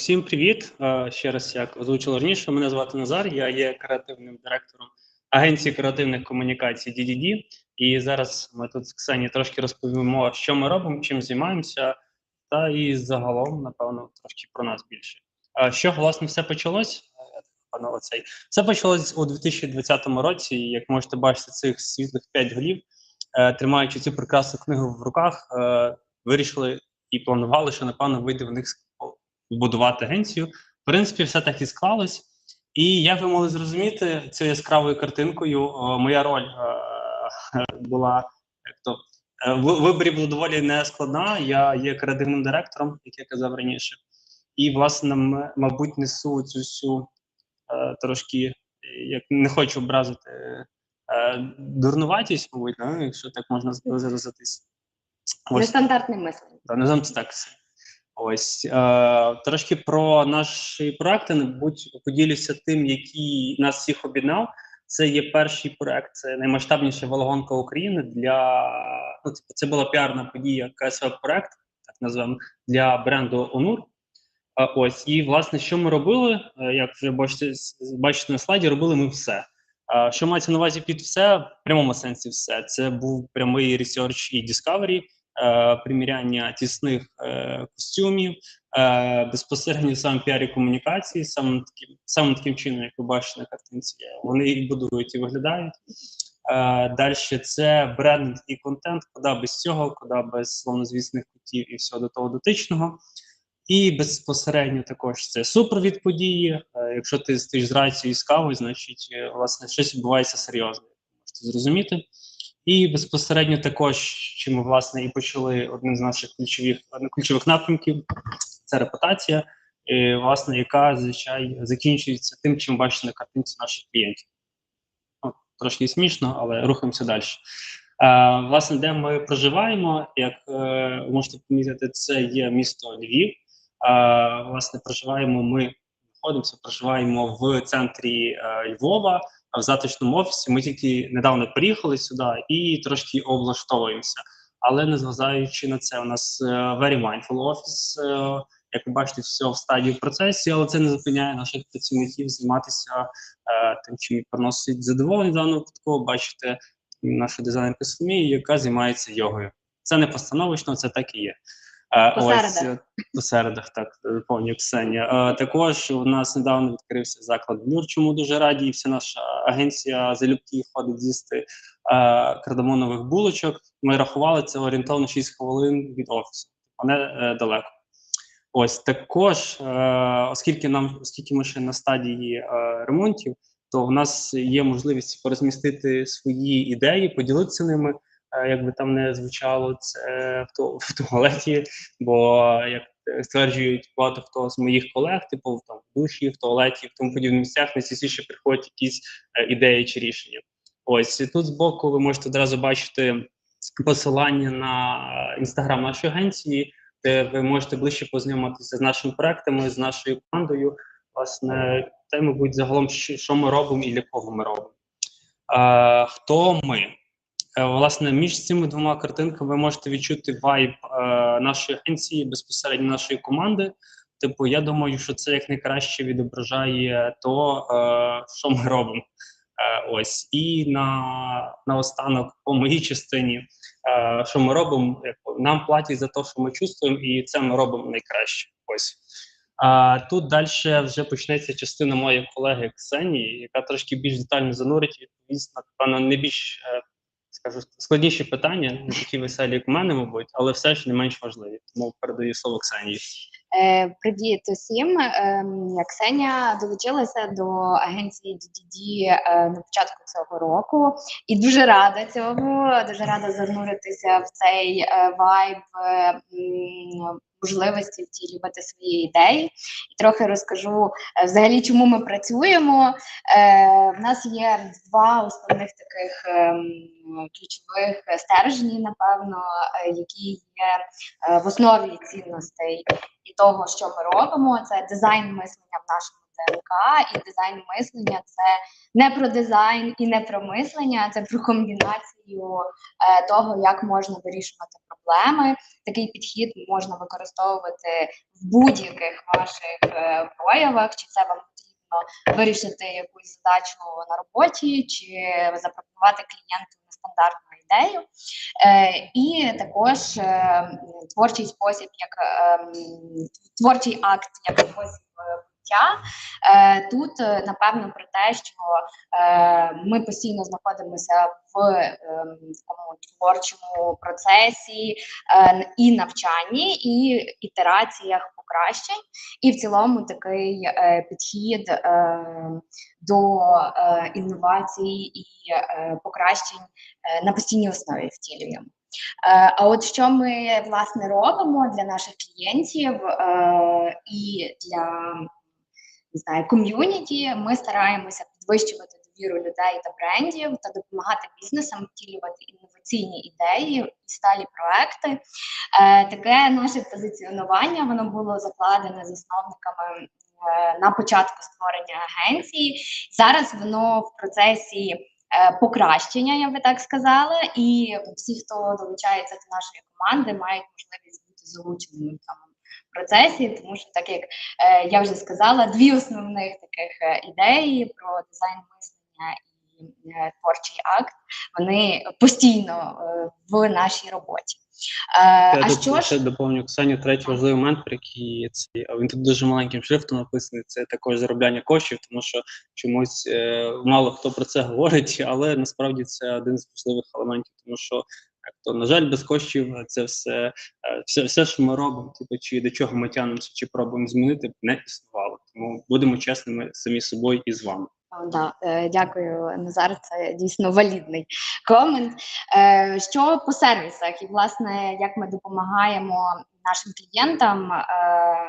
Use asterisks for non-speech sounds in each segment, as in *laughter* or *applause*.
Всім привіт! Ще раз, як озвучили раніше, мене звати Назар. Я є креативним директором агенції креативних комунікацій DDD. І зараз ми тут з Ксенією трошки розповімо, що ми робимо, чим займаємося, та і загалом, напевно, трошки про нас більше. Що власне все почалось? Пане Олексій, все почалось у 2020 році. Як можете бачити, цих світлих п'ять голів, е, тримаючи цю прекрасну книгу в руках, е, вирішили і планували, що напевно вийде в них будувати агенцію. В принципі, все так і склалось. І як ви могли зрозуміти, цією яскравою картинкою о, моя роль е, була як то е, в виборі була доволі нескладна. Я є креативним директором, як я казав раніше, і власне мабуть несу цю всю е, трошки, е, як не хочу образити е, дурнуватість, мабуть, да, якщо так можна виразитись. Ось. Нестандартне мислення. Да, називаємо це так. Ось е, трошки про наші проекти. Мабуть, поділюся тим, який нас всіх об'єднав. Це є перший проект, це наймасштабніша велогонка України для ну, типу, це була піарна подія КСВ проект, так називаємо, для бренду Онур. А, ось і власне, що ми робили, е, як вже бачите, бачите на слайді, робили ми все. А, що мається на увазі під все в прямому сенсі, все це був прямий ресерч і discovery, е, приміряння тісних е, костюмів, е, безпосередньо сам піар і комунікації, саме таким, саме таким чином, як ви бачите на картинці, вони і будують і виглядають. Е, Далі це бренд і контент, куди без цього, куди без словнозвісних котів і всього до того дотичного. І безпосередньо також це супровід події. Е, Якщо ти стоїш з рацією з кавою, значить е, власне щось відбувається серйозне. Можете зрозуміти. І безпосередньо також, чим ми власне і почали один з наших ключових ключових напрямків, це репутація, і, власне, яка зазвичай закінчується тим, чим бачите на картинці наших клієнтів. Ну, трошки смішно, але рухаємося далі. Е, власне, де ми проживаємо, як е, можете помітити, це є місто Львів. Е, власне, проживаємо ми знаходимося, проживаємо в центрі е, Львова в затишному офісі. Ми тільки недавно приїхали сюди і трошки облаштовуємося. Але незважаючи на це, у нас е, very mindful офіс. е, Як ви бачите, все в стадії процесі, але це не зупиняє наших працівників займатися е, тим, чим приносить задоволення в випадку. Бачите нашу дизайнерку Соломію, яка займається йогою. Це не постановочно, це так і є. Е, По ось, середах. е, середах, так, доповнюю Ксенія. Е, також у нас недавно відкрився заклад Блюр, чому дуже раді. І вся наша агенція залюбки ходить з'їсти кардамонових булочок. Ми рахували це орієнтовно 6 хвилин від офісу. Вони е, далеко. Ось також, оскільки нам, оскільки ми ще на стадії ремонтів, то в нас є можливість порозмістити свої ідеї, поділитися ними. Е, Як би там не звучало, це в, ту, в туалеті, бо як стверджують багато хто з моїх колег, типу там в душі, в туалеті, в тому подібних місцях найчастіше приходять якісь е, ідеї чи рішення. Ось тут збоку ви можете одразу бачити посилання на інстаграм нашої агенції, де ви можете ближче познайомитися з нашими проектами, з нашою командою. Власне, те, мабуть, загалом, що ми робимо і для кого ми робимо. Е, хто ми? Е, Власне, між цими двома картинками ви можете відчути вайб е, нашої агенції, безпосередньо нашої команди. Типу, я думаю, що це як найкраще відображає то, е, що ми робимо. Ось і на наостанок по моїй частині, що ми робимо, нам платять за те, що ми чувствуємо, і це ми робимо найкраще. Ось. А тут далі вже почнеться частина моєї колеги Ксенії, яка трошки більш детально занурить і відповість на певно не більш скажу складніші питання, не такі веселі, як у мене, мабуть, але все ж не менш важливі. Тому передаю слово Ксенії. Е, привіт усім. Ем, Я долучилася до агенції DDD е, на початку цього року і дуже рада цьому. Дуже рада зануритися в цей е, вайб можливості втілювати свої ідеї. І трохи розкажу взагалі, чому ми працюємо. В нас є два основних таких ем, ключових стержні, напевно, які є в основі цінностей того, що ми робимо, це дизайн мислення в нашому ДНК, і дизайн мислення це не про дизайн і не про мислення, це про комбінацію е, того, як можна вирішувати проблеми. Такий підхід можна використовувати в будь-яких ваших е, проявах, чи це вам потрібно вирішити якусь задачу на роботі, чи запропонувати клієнту нестандартну ідею. Е, і також е, творчий спосіб, як ем, творчий акт як спосіб е. Тут е, напевно про те, що е, ми постійно знаходимося в ем, такому творчому процесі е, і навчанні, і ітераціях покращень, і в цілому такий підхід до е, інновацій і покращень на постійній основі втілюємо. Е, А от що ми власне робимо для наших клієнтів і для не знаю, ком'юніті, ми стараємося підвищувати довіру людей та брендів та допомагати бізнесам втілювати інноваційні ідеї і сталі проекти. Е, Таке наше позиціонування воно було закладене засновниками е, на початку створення агенції. Зараз воно в процесі е, покращення, я би так сказала, і всі, хто долучається до нашої команди, мають можливість бути залученими в цьому процесі, тому що, так як е, я вже сказала, дві основних таких е, ідеї про дизайн мислення і е, творчий акт, вони постійно е, в нашій роботі. Е, Я а тут що ще ж доповню Ксеню, третій важливий момент, про який цей, а він тут дуже маленьким шрифтом написаний. Це також заробляння коштів, тому що чомусь е, мало хто про це *laughs* говорить, але насправді це один з важливих елементів, тому що то, на жаль, без коштів це все, е, все, все, що ми робимо, типу, чи до чого ми тягнемося, чи пробуємо змінити, не існувало. Тому будемо чесними самі собою і з вами. Да, е, дякую, Назар. Це дійсно валідний комент. Е, Що по сервісах, і власне, як ми допомагаємо нашим клієнтам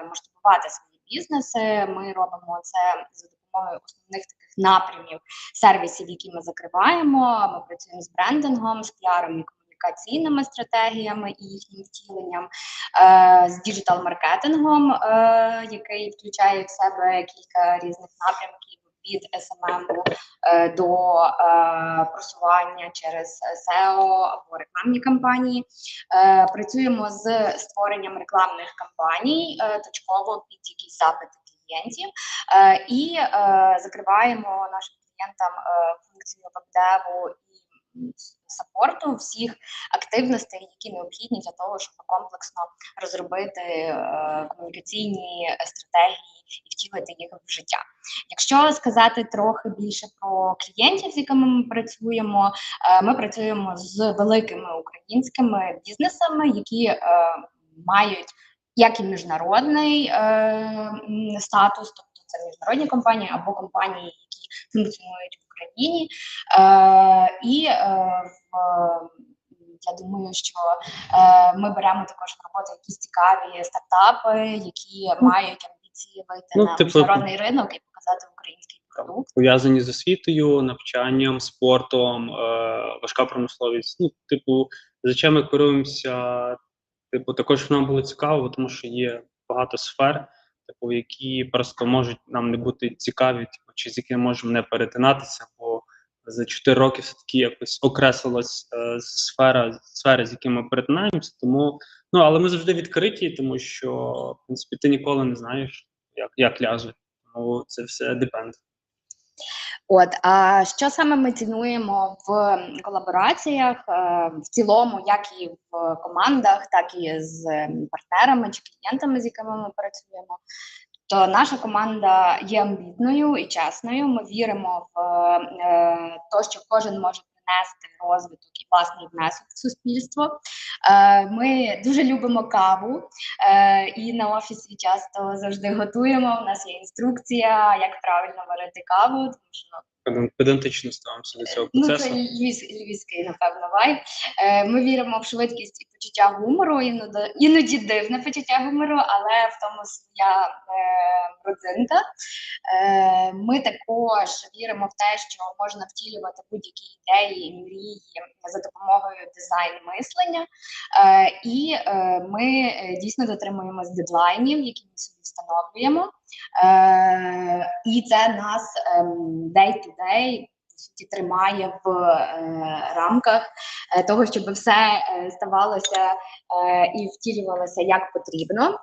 масштабувати свої бізнеси, ми робимо це за допомогою основних таких напрямів сервісів, які ми закриваємо. Ми працюємо з брендингом, з піаром і комунікаційними стратегіями і їхнім втіленням, е, з діджитал-маркетингом, е, який включає в себе кілька різних напрямків від SMM е, до е, просування через SEO або рекламні кампанії. Е, Працюємо з створенням рекламних кампаній е, точково під якісь запити клієнтів і закриваємо нашим клієнтам функцію веб-деву саппорту всіх активностей, які необхідні для того, щоб комплексно розробити е, комунікаційні стратегії і втілити їх в життя. Якщо сказати трохи більше про клієнтів, з якими ми працюємо, е, ми працюємо з великими українськими бізнесами, які е, мають як і міжнародний статус, тобто це міжнародні компанії або компанії, які функціонують Україні. Е, і е, я думаю, що е, ми беремо також в роботу якісь цікаві стартапи, які мають амбіції вийти Ну, на типу- міжнародний ринок і показати український продукт. пов'язані з освітою, навчанням, спортом, е, важка промисловість. Ну, типу, за чим ми керуємося, типу, також нам було цікаво, тому що є багато сфер, типу, які просто можуть нам не бути цікаві, типу, чи з якими можемо не перетинатися, бо за 4 роки все-таки якось окреслилась е, сфера, сфери, з якими ми перетинаємося. Тому, ну, але ми завжди відкриті, тому що, в принципі, ти ніколи не знаєш, як, як ляже. Тому це все депенд. От а що саме ми цінуємо в колабораціях е, в цілому, як і в командах, так і з ем, партнерами чи клієнтами, з якими ми працюємо. То наша команда є амбітною і чесною. Ми віримо в е, те, що кожен може принести розвиток і власний внесок в суспільство. Е, ми дуже любимо каву е, і на офісі часто завжди готуємо. У нас є інструкція, як правильно варити каву, тому що педантично ставимося до цього Ну, це львівський, львівський, напевно, вайб. Е, ми віримо в швидкість і почуття гумору, іноді, іноді дивне почуття гумору, але в тому своя е, родзинка. Е, ми також віримо в те, що можна втілювати будь-які ідеї мрії за допомогою дизайн-мислення. Е, і е, ми дійсно дотримуємось дедлайнів, які ми собі встановлюємо. Е, і це нас ем, day to day суті тримає в е, рамках е, того, щоб все е, ставалося е, і втілювалося як потрібно.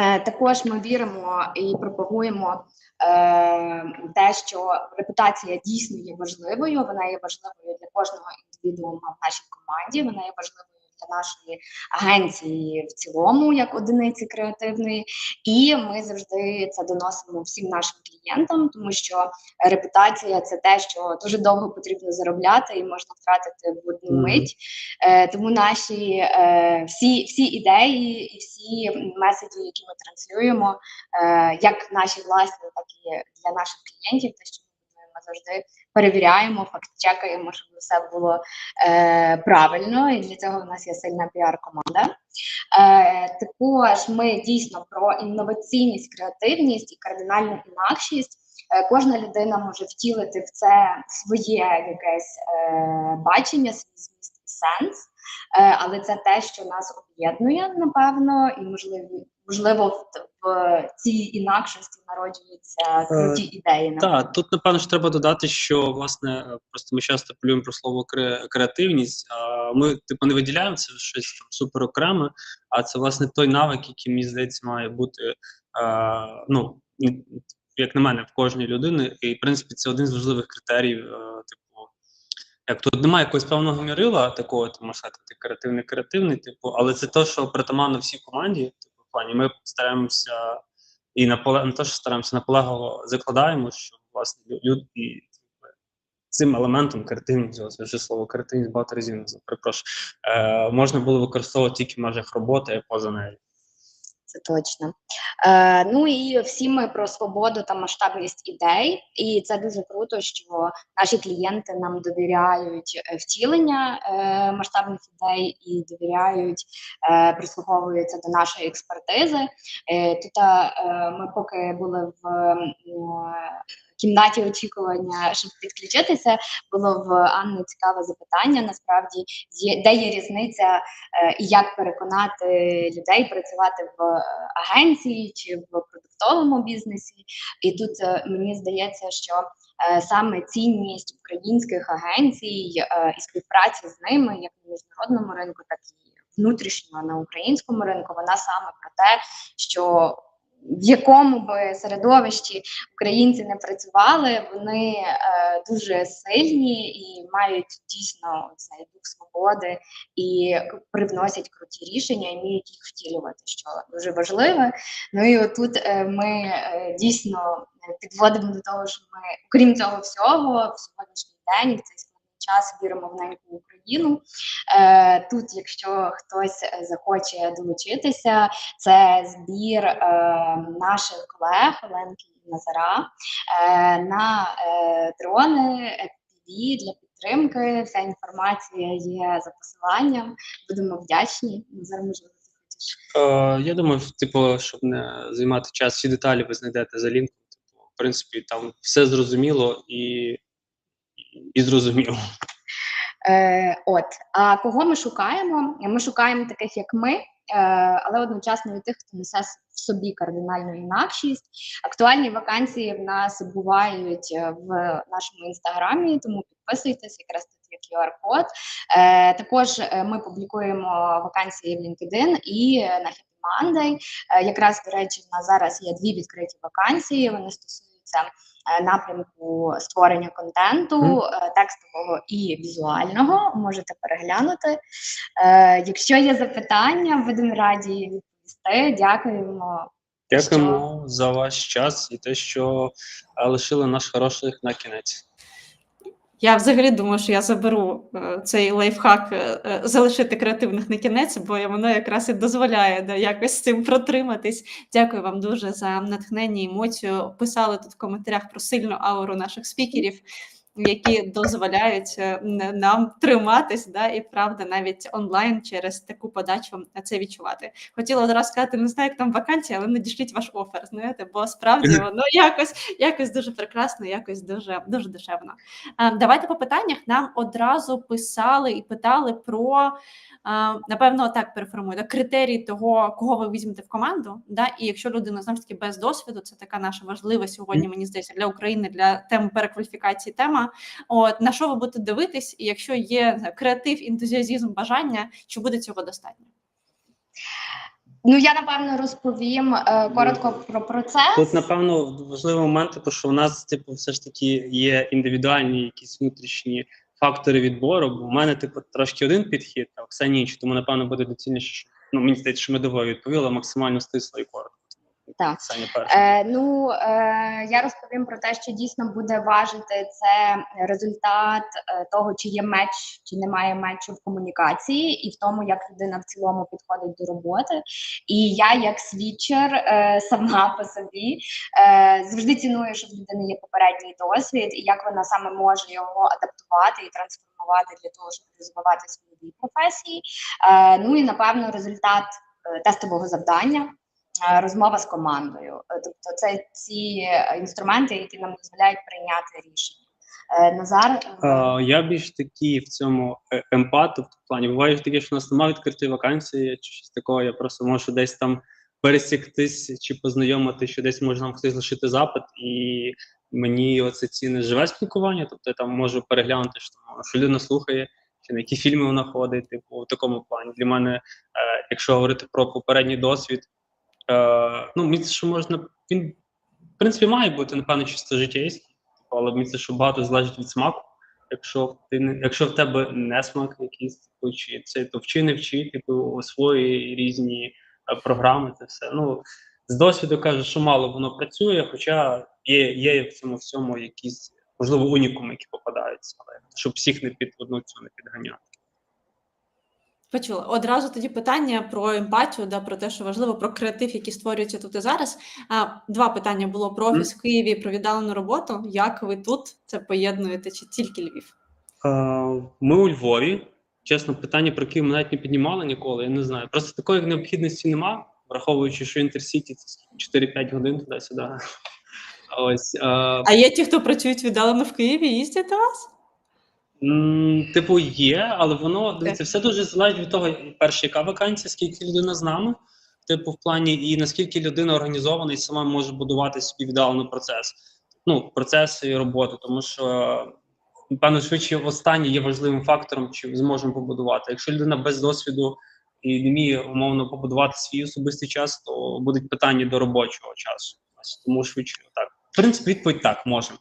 Е, Також ми віримо і пропагуємо е, те, що репутація дійсно є важливою. Вона є важливою для кожного індивідуума в нашій команді. Вона є важливою для нашої агенції в цілому, як одиниці креативної. І ми завжди це доносимо всім нашим клієнтам, тому що репутація це те, що дуже довго потрібно заробляти і можна втратити в одну мить. Е, тому наші е, всі, всі ідеї і всі меседжі, які ми транслюємо, е, як наші власні, так і для наших клієнтів, те, що завжди перевіряємо, факт-чекаємо, щоб все було е, правильно. І для цього в нас є сильна піар-команда. Е, також ми дійсно про інноваційність, креативність і кардинальну інакшість. Е, Кожна людина може втілити в це своє якесь е, бачення, свій зміст сенс, е, але це те, що нас об'єднує, напевно, і можливо, можливо, в, цій інакшості народжуються круті ідеї. Так, тут напевно ж треба додати, що власне е, просто ми часто полюємо про слово кре- креативність. А ми типу не виділяємо це щось там супер окреме, а це власне той навик, який мені здається має бути е, ну як на мене, в кожній людини. І в принципі це один з важливих критеріїв. е, Типу, як тут немає якогось певного мірила такого, тому що ти креативний, креативний, типу, але це те, що притаманно всій команді. Типу, в плані ми стараємося і наполе... не те, що стараємося наполегливо закладаємо, що власне лю- люд і типу, цим елементом креативність, це вже слово креативність багато разів перепрошую, е, можна було використовувати тільки в межах роботи, поза нею. Це точно. Е, ну і всі ми про свободу та масштабність ідей, і це дуже круто, що наші клієнти нам довіряють е, втілення е, масштабних ідей і довіряють, е, прислуховуються до нашої експертизи. Е, тут е, ми поки були в е, кімнаті очікування, щоб підключитися, було в Анни цікаве запитання. Насправді, де є різниця е, і як переконати людей працювати в е, агенції чи в продуктовому бізнесі. І тут е, мені здається, що саме цінність українських агенцій і співпраці з ними, як на міжнародному ринку, так і внутрішньо на українському ринку, вона саме про те, що в якому би середовищі українці не працювали, вони е, дуже сильні і мають дійсно цей дух свободи і привносять круті рішення і вміють їх втілювати, що дуже важливе. Ну і отут е, ми е, дійсно підводимо до того, що ми, окрім цього всього, в сьогоднішній день, в цей час віримо в неньку Україну. Е, тут, якщо хтось е, захоче долучитися, це збір е, наших колег Оленки і Назара на дрони FPV для підтримки. Вся інформація є за посиланням. Будемо вдячні. Назар, можливо, я думаю, типу, щоб не займати час, всі деталі ви знайдете за лінком. Типу, в принципі, там все зрозуміло і, і, зрозуміло. Е, от, а кого ми шукаємо? Ми шукаємо таких, як ми, е, але одночасно і тих, хто несе в собі кардинальну інакшість. Актуальні вакансії в нас бувають е, в нашому інстаграмі, тому підписуйтесь, якраз тут є QR-код. Е, також е, ми публікуємо вакансії в LinkedIn і е, на Happy Monday. Е, якраз, до речі, в нас зараз є дві відкриті вакансії. Вони стосуються е, напрямку створення контенту, е, текстового і візуального. Можете переглянути. Е, Якщо є запитання, будемо раді відповісти. Дякуємо. Дякуємо за ваш час і те, що е, лишили наш хороших на кінець. Я взагалі думаю, що я заберу е, цей лайфхак е, е, залишити креативних на кінець, бо воно якраз і дозволяє да, якось цим протриматись. Дякую вам дуже за натхнення, емоцію. Писали тут в коментарях про сильну ауру наших спікерів, які дозволяють е, нам триматись, да, і правда, навіть онлайн через таку подачу це відчувати. Хотіла одразу сказати, не знаю, як там вакансія, але надішліть ваш офер, знаєте, бо справді воно якось, якось дуже прекрасно, якось дуже, дуже душевно. Е, Давайте по питаннях нам одразу писали і питали про напевно так переформую критерії того, кого ви візьмете в команду. Да, і якщо людина знову ж таки без досвіду, це така наша важлива сьогодні, мені здається, для України для теми перекваліфікації тема. Тема. От на що ви будете дивитись, і якщо є креатив, ентузіазм, бажання, чи буде цього достатньо? Ну я напевно розповім е, коротко про процес. Тут, напевно, важливий момент, тому що у нас, типу, все ж таки є індивідуальні якісь внутрішні фактори відбору. Бо у мене, типу, трошки один підхід, а Оксані інший, тому напевно буде доцільніше, ну мені здається, що ми двоє відповіли максимально стисло і коротко. Так. Е, ну е, я розповім про те, що дійсно буде важити це результат е, того, чи є меч, чи немає мечу в комунікації, і в тому, як людина в цілому підходить до роботи. І я, як свідчер, е, сама по собі е, завжди ціную, що в людини є попередній досвід, і як вона саме може його адаптувати і трансформувати для того, щоб розвивати свої професії. Е, ну і напевно результат е, тестового завдання розмова з командою. Е, Тобто, це ці е, інструменти, які нам дозволяють прийняти рішення. Е, Назар, я більш такий в цьому е, емпат, тобто в плані буває ж таке, що у нас немає відкритої вакансії чи щось такого. Я просто можу десь там пересіктись чи познайомити, що десь може нам хтось лишити запит, і мені оце ціне живе спілкування. Тобто я там можу переглянути, що, що людина слухає, чи на які фільми вона ходить. Типу, в такому плані. Для мене, якщо говорити про попередній досвід, е, ну мені що можна він в принципі має бути напевно чисто життєйський, але мені що багато залежить від смаку. Якщо ти не якщо в тебе не смак якийсь, типу, чи це то вчи не вчи, типу освої різні е, програми, це все. Ну з досвіду кажу, що мало воно працює, хоча є, є в цьому всьому якісь можливо унікуми, які попадаються, але щоб всіх не під одну цю не підганяти. Почула одразу тоді питання про емпатію, да про те, що важливо про креатив, який створюється тут і зараз. А два питання було про офіс в Києві, про віддалену роботу. Як ви тут це поєднуєте? Чи тільки Львів? Ми у Львові. Чесно, питання про Київ ми навіть не піднімали ніколи. Я не знаю. Просто такої необхідності нема, враховуючи, що Інтерсіті це 4-5 годин туди-сюди. *laughs* Ось е, А є ті, хто працюють віддалено в Києві, їздять до вас? Типу є, але воно дивіться, все дуже залежить від того, перше, яка вакансія, скільки людина з нами. Типу, в плані, і наскільки людина організована і сама може будувати собі віддалений процес. Ну, процес і роботу, тому що Напевно, швидше останнє є важливим фактором, чи зможемо побудувати. Якщо людина без досвіду і не вміє умовно побудувати свій особистий час, то будуть питання до робочого часу. Тому швидше так. В принципі, відповідь так можемо.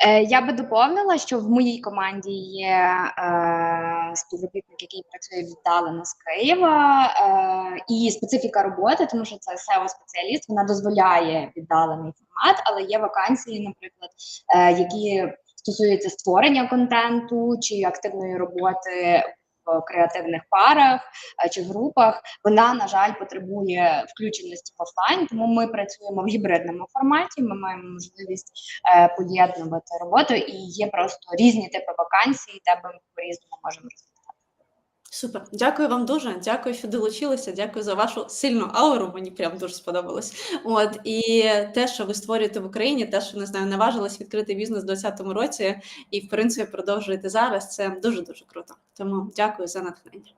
Е, Я би доповнила, що в моїй команді є е, співробітник, який працює віддалено з Києва, е, і специфіка роботи, тому що це SEO-спеціаліст, вона дозволяє віддалений формат, але є вакансії, наприклад, е, які стосуються створення контенту чи активної роботи в креативних парах е, чи групах. Вона, на жаль, потребує включеності в офлайн, тому ми працюємо в гібридному форматі. Ми маємо можливість е, поєднувати роботу, і є просто різні типи вакансій, де ми по-різному можемо розвивати. Супер, дякую вам дуже. Дякую, що долучилися. Дякую за вашу сильну ауру. Мені прям дуже сподобалось. От і те, що ви створюєте в Україні, те, що не знаю, наважились відкрити бізнес у 2020 році, і в принципі продовжуєте зараз. Це дуже дуже круто. Тому дякую за натхнення.